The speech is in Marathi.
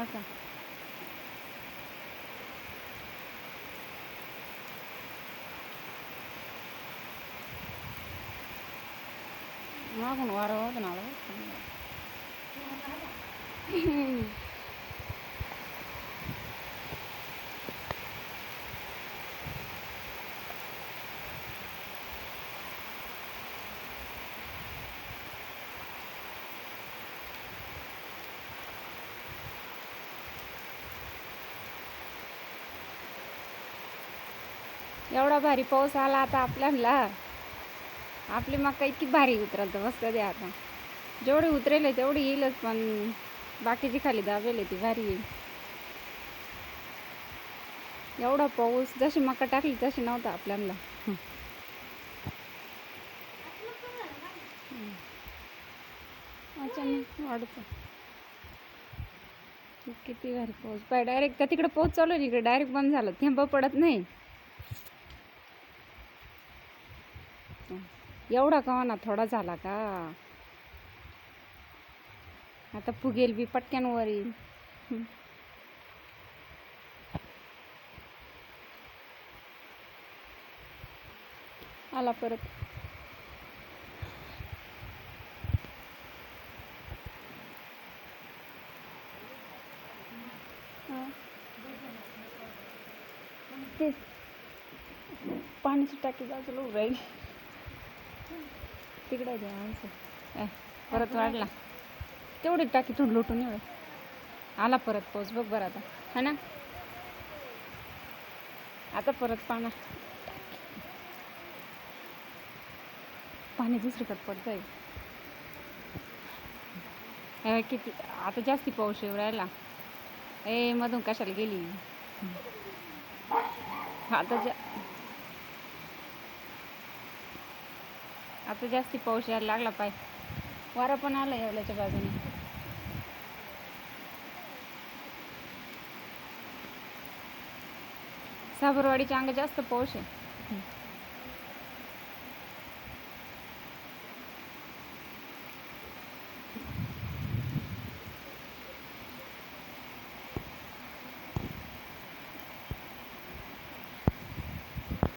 हा का मागून वारं होतं ना आलं. एवढा भारी पाऊस आला आता आपल्याला. आपली मका इतकी भारी उतरल तर बस कधी आता. जेवढी उतरेल आहे तेवढी येईलच पण बाकीची खाली दाबेल आहे ती भारी येईल एवढा पाऊस जशी मका टाकली तशी नव्हता आपल्याला. अचानक वाढतो. किती भारी पाऊस. पाय डायरेक्ट का तिकडे पाऊस चालू आहे इकडे डायरेक्ट बंद झालं. थेंब पडत नाही. एवढा का ना थोडा झाला का? आता फुगेल बी पटक्यान वर. येईल आला परत. हा. ते पाण्याची टाकी बाजूला उभं राहील तिकडे द्या माणसं ए, परत वाढला. तेवढी टाकी थोडी लुटून एवढं आला परत पाऊस बघ बरं आता. है ना? आता परत पाना पाणी दुसरीकडे पडत आहे हे किती? आता जास्ती पाऊस येऊ राहिला. ए मधून कशाला गेली? आता जा आता जास्ती पाऊस यायला लागला पाय. वारा पण आला येवल्याच्या बाजूने. साबरवाडीच्या अंग जास्त पाऊस आहे.